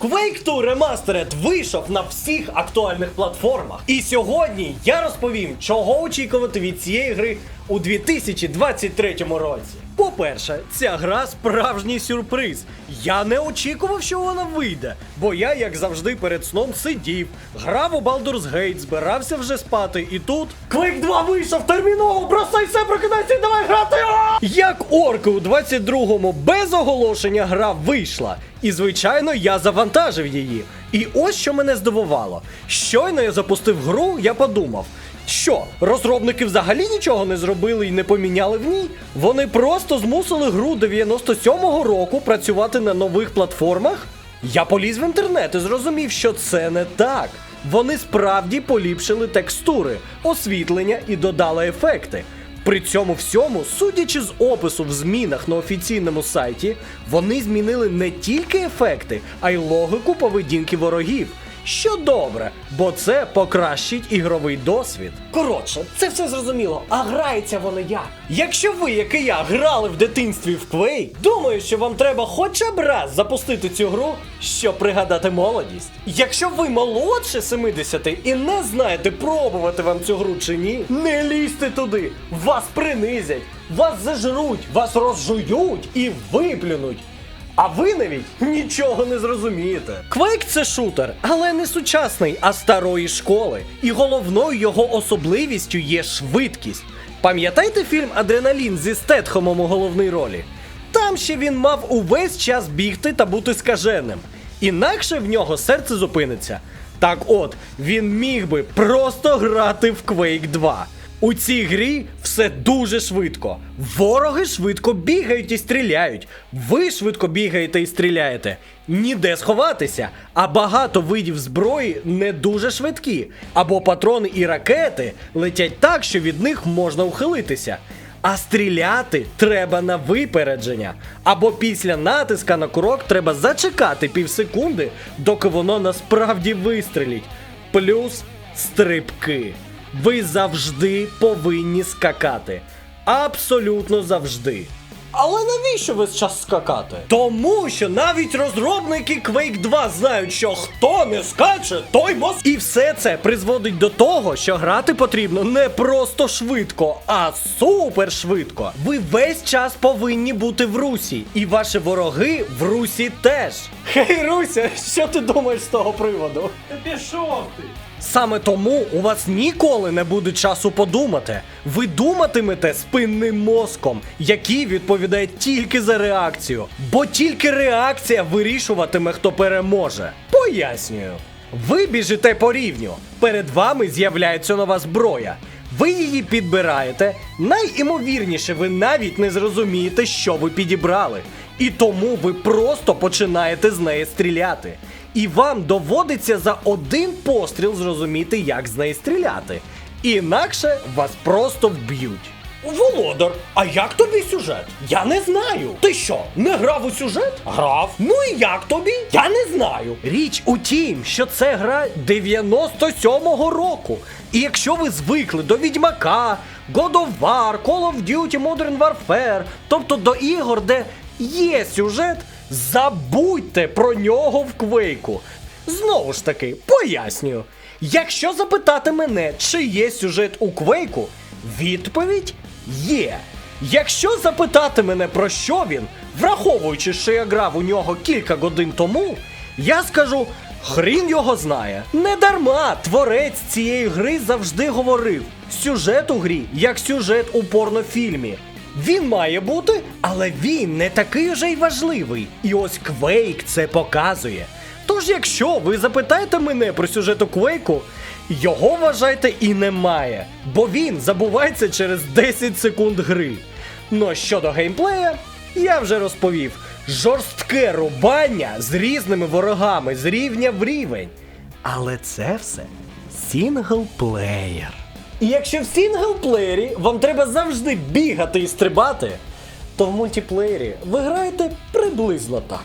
Quake 2 Remastered вийшов на всіх актуальних платформах. І сьогодні я розповім, чого очікувати від цієї гри у 2023 році. По-перше, ця гра справжній сюрприз. Я не очікував, що вона вийде, бо я, як завжди, перед сном сидів, грав у Baldur's Gate, збирався вже спати, і тут Quake 2 вийшов терміново, все, прокидайся і давай грати! Як орки у 22-му без оголошення гра вийшла. І звичайно, я завантажив її. І ось що мене здивувало. Щойно я запустив гру, я подумав. Що, розробники взагалі нічого не зробили і не поміняли в ній? Вони просто змусили гру 97-го року працювати на нових платформах? Я поліз в інтернет і зрозумів, що це не так. Вони справді поліпшили текстури, освітлення і додали ефекти. При цьому всьому, судячи з опису в змінах на офіційному сайті, вони змінили не тільки ефекти, а й логіку поведінки ворогів. Що добре, бо це покращить ігровий досвід. Коротше, це все зрозуміло. А грається воно як? Якщо ви, як і я, грали в дитинстві в Quake, думаю, що вам треба хоча б раз запустити цю гру, щоб пригадати молодість. Якщо ви молодше 70 і не знаєте, пробувати вам цю гру чи ні, не лізьте туди, вас принизять, вас зажруть, вас розжують і виплюнуть. А ви навіть нічого не зрозумієте. Quake це шутер, але не сучасний, а старої школи. І головною його особливістю є швидкість. Пам'ятаєте фільм Адреналін зі Стетхомом у головній ролі? Там ще він мав увесь час бігти та бути скаженим. Інакше в нього серце зупиниться. Так от, він міг би просто грати в Quake 2. У цій грі все дуже швидко. Вороги швидко бігають і стріляють. Ви швидко бігаєте і стріляєте. Ніде сховатися. А багато видів зброї не дуже швидкі. Або патрони і ракети летять так, що від них можна ухилитися. А стріляти треба на випередження. Або після натиска на курок треба зачекати півсекунди, доки воно насправді вистрелить. Плюс стрибки. Ви завжди повинні скакати. Абсолютно завжди. Але навіщо весь час скакати? Тому що навіть розробники Quake 2 знають, що хто не скаче, той мос. І все це призводить до того, що грати потрібно не просто швидко, а супер швидко. Ви весь час повинні бути в русі, і ваші вороги в русі теж. Хей, Руся, що ти думаєш з того приводу? Та пішов ти! Саме тому у вас ніколи не буде часу подумати. Ви думатимете спинним мозком, який відповідає тільки за реакцію. Бо тільки реакція вирішуватиме, хто переможе. Пояснюю. Ви біжите по рівню. Перед вами з'являється нова зброя. Ви її підбираєте. Найімовірніше, ви навіть не зрозумієте, що ви підібрали. І тому ви просто починаєте з неї стріляти. І вам доводиться за один постріл зрозуміти, як з неї стріляти. Інакше вас просто вб'ють. Володар, а як тобі сюжет? Я не знаю. Ти що, не грав у сюжет? Грав. Ну і як тобі? Я не знаю. Річ у тім, що це гра 97-го року. І якщо ви звикли до Відьмака, God of War, Call of Duty Modern Warfare, тобто до ігор, де є сюжет, забудьте про нього в квейку. Знову ж таки, пояснюю. Якщо запитати мене, чи є сюжет у квейку, відповідь є. Якщо запитати мене про що він, враховуючи, що я грав у нього кілька годин тому, я скажу. Хрін його знає. Не дарма творець цієї гри завжди говорив: сюжет у грі як сюжет у порнофільмі. Він має бути, але він не такий уже й важливий. І ось Quake це показує. Тож, якщо ви запитаєте мене про сюжет у Quake, його вважайте і немає, бо він забувається через 10 секунд гри. Ну а щодо геймплея, я вже розповів. Жорстке рубання з різними ворогами з рівня в рівень. Але це все сінглплеєр. І якщо в сінглплеєрі вам треба завжди бігати і стрибати, то в мультиплеєрі ви граєте приблизно так.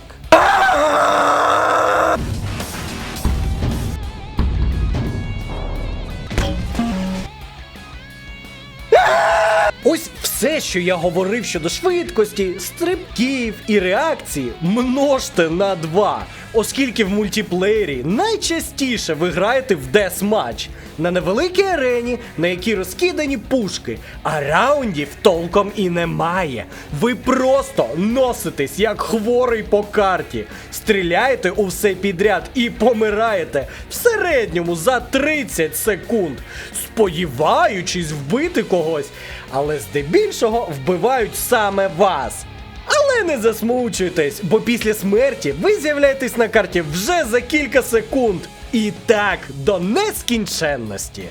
Ось все, що я говорив щодо швидкості, стрибків і реакції, множте на 2, оскільки в мультиплеєрі найчастіше ви граєте в десматч на невеликій арені, на якій розкидані пушки, а раундів толком і немає. Ви просто носитесь як хворий по карті, стріляєте у все підряд і помираєте в середньому за 30 секунд, сподіваючись вбити когось, але здебільшого вбивають саме вас. Але не засмучуйтесь, бо після смерті ви з'являєтесь на карті вже за кілька секунд. І так до нескінченності.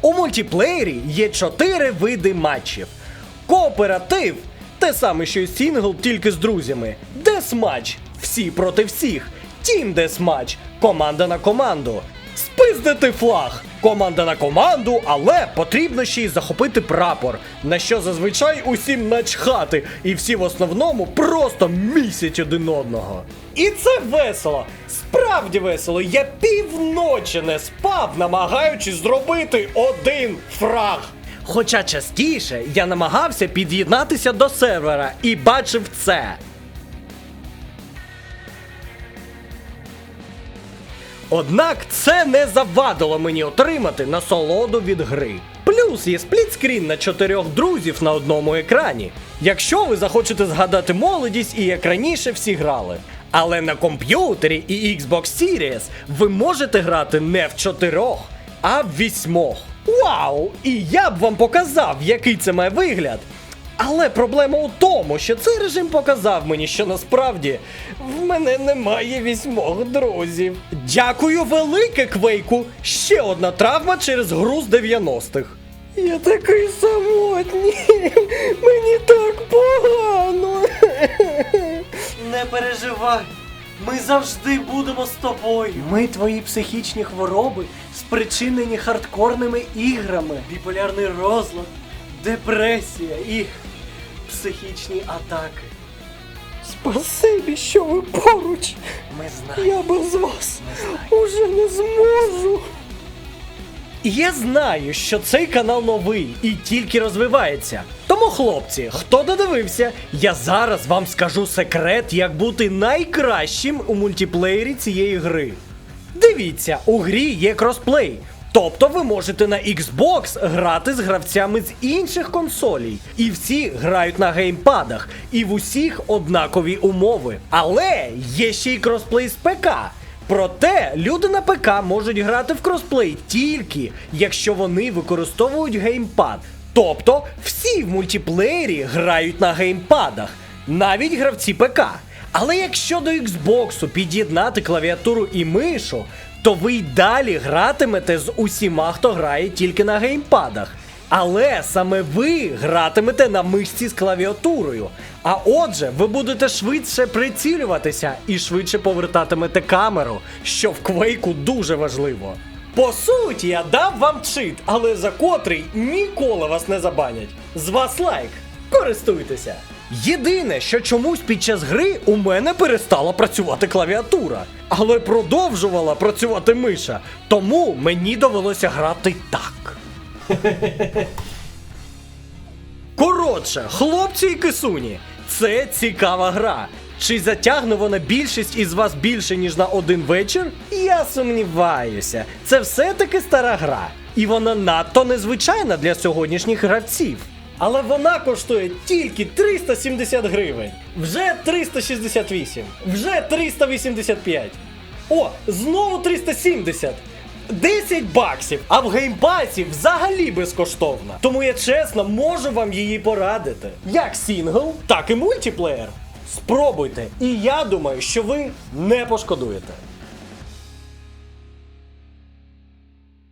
У мультиплеєрі є чотири види матчів: кооператив те саме, що й сінгл, тільки з друзями. Десматч всі проти всіх. Тім десматч команда на команду. Спиздити флаг. Команда на команду, але потрібно ще й захопити прапор, на що зазвичай усім начхати, і всі в основному просто місять один одного. І це весело, справді весело. Я півночі не спав, намагаючись зробити один фраг. Хоча частіше я намагався під'єднатися до сервера і бачив це. Однак це не завадило мені отримати насолоду від гри. Плюс є сплітскрін на чотирьох друзів на одному екрані. Якщо ви захочете згадати молодість і як раніше всі грали. Але на комп'ютері і Xbox Series ви можете грати не в чотирьох, а в вісьмох. Вау! І я б вам показав, який це має вигляд. Але проблема у тому, що цей режим показав мені, що насправді в мене немає вісьмох друзів. Дякую велике, Квейку! Ще одна травма через гру з 90-х. Я такий самотній. Мені так погано. Не переживай. Ми завжди будемо з тобою. Ми твої психічні хвороби, спричинені хардкорними іграми, біполярний розлад, депресія і психічні атаки. Спасибі, що ви поруч. Ми знаємо. Я без вас уже не зможу. Я знаю, що цей канал новий і тільки розвивається. Тому, хлопці, хто додивився, я зараз вам скажу секрет, як бути найкращим у мультиплеєрі цієї гри. Дивіться, у грі є кросплей. Тобто ви можете на Xbox грати з гравцями з інших консолей. І всі грають на геймпадах, і в усіх однакові умови. Але є ще й кросплей з ПК. Проте люди на ПК можуть грати в кросплей тільки якщо вони використовують геймпад. Тобто всі в мультиплеєрі грають на геймпадах, навіть гравці ПК. Але якщо до Xbox під'єднати клавіатуру і мишу, то ви й далі гратимете з усіма, хто грає тільки на геймпадах. Але саме ви гратимете на мишці з клавіатурою. А отже, ви будете швидше прицілюватися і швидше повертатимете камеру, що в квейку дуже важливо. По суті, я дав вам чит, але за котрий ніколи вас не забанять. З вас лайк. Користуйтеся. Єдине, що чомусь під час гри у мене перестала працювати клавіатура, але продовжувала працювати миша. Тому мені довелося грати так. Коротше, хлопці і кисуні, це цікава гра. Чи затягне вона більшість із вас більше, ніж на один вечір? Я сумніваюся. Це все-таки стара гра. І вона надто незвичайна для сьогоднішніх гравців. Але вона коштує тільки 370 гривень. Вже 368, вже 385. О, знову 370. 10 баксів, а в геймпасі взагалі безкоштовна. Тому я чесно можу вам її порадити. Як сінгл, так і мультиплеєр. Спробуйте, і я думаю, що ви не пошкодуєте.